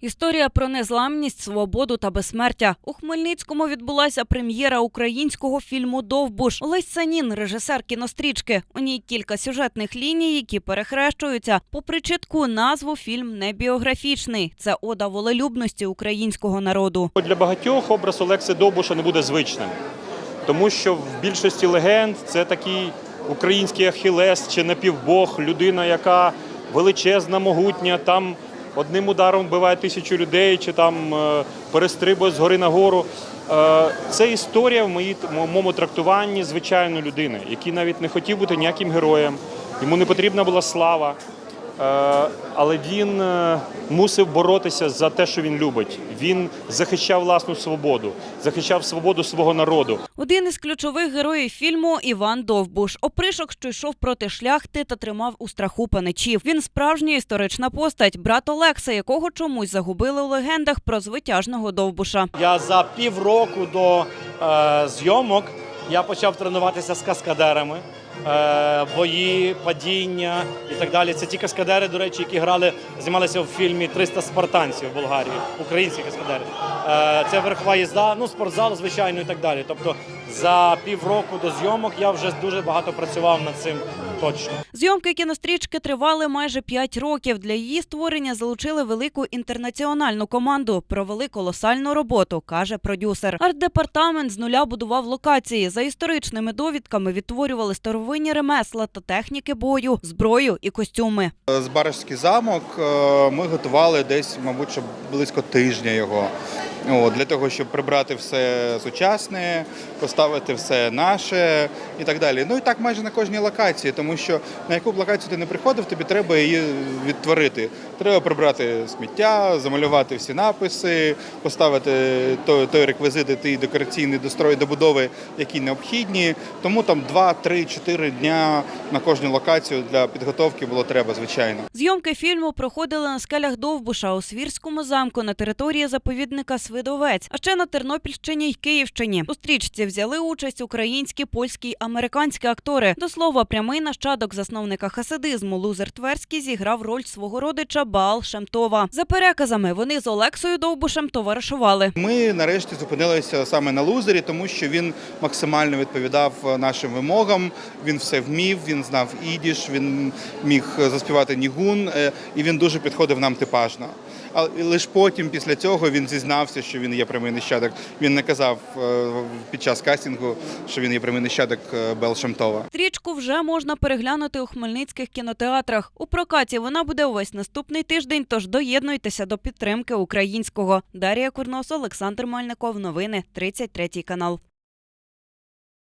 Історія про незламність, свободу та безсмертя. У Хмельницькому відбулася прем'єра українського фільму Довбуш. Олесь Санін, режисер кінострічки. У ній кілька сюжетних ліній, які перехрещуються. Попри чітку назву, фільм не біографічний. Це ода волелюбності українського народу. Для багатьох образ Олекси Довбуша не буде звичним, тому що в більшості легенд це такий український ахілес чи напівбог, людина, яка величезна, могутня, там одним ударом вбиває тисячу людей, чи там е, перестрибує з гори на гору. Е, Це історія в моєму трактуванні звичайної людини, який навіть не хотів бути ніяким героєм, йому не потрібна була слава. Е, Але він е, мусив боротися за те, що він любить. Він захищав власну свободу, захищав свободу свого народу. Один із ключових героїв фільму Іван Довбуш. Опришок, що йшов проти шляхти та тримав у страху паничів. Він справжня історична постать, брат Олекса, якого чомусь загубили у легендах про звитяжного Довбуша. Я за півроку до е, зйомок я почав тренуватися з каскадерами. Е, бої, падіння і так далі. Це ті каскадери, до речі, які грали, знімалися в фільмі «300 спартанців в Болгарії, українські каскадери. Е, це верхова їзда, ну спортзал, звичайно, і так далі. Тобто за півроку до зйомок я вже дуже багато працював над цим точно. Зйомки кінострічки тривали майже 5 років. Для її створення залучили велику інтернаціональну команду. Провели колосальну роботу, каже продюсер. Арт-департамент з нуля будував локації. За історичними довідками відтворювали старовинні ремесла та техніки бою, зброю і костюми. Збаражський замок е, ми готували десь, мабуть, що близько тижня його. Для того, щоб прибрати все сучасне, поставити все наше і так далі. Ну і так майже на кожній локації, тому що на яку б локацію ти не приходив, тобі треба її відтворити. Треба прибрати сміття, замалювати всі написи, поставити той, той реквізит, і той декораційний дострой добудови, які необхідні. Тому там 2, 3, 4 дня на кожну локацію для підготовки було треба, звичайно. Зйомки фільму проходили на скелях Довбуша у Свірському замку на території заповідника Свидовець, а ще на Тернопільщині й Київщині. У стрічці взяли участь українські, польські й американські актори. До слова, прямий нащадок засновника хасидизму Лузер Тверський зіграв роль свого родича Баал Шемтова. За переказами, вони з Олексою Довбушем товаришували. Ми нарешті зупинилися саме на лузері, тому що він максимально відповідав е, нашим вимогам. Він все вмів, він знав ідіш, він міг заспівати нігун, е, і він дуже підходив нам типажно. Але лише потім, після цього, він зізнався, що він є прямий нащадок. Він не казав е, під час кастингу, що він є прямий нащадок е, Бел Шемтова. Стрічку вже можна переглянути у хмельницьких кінотеатрах. У прокаті вона буде увесь наступний тиждень. Тож доєднуйтеся до підтримки українського. Дар'я Курнос, Олександр Мальников. Новини 33 канал.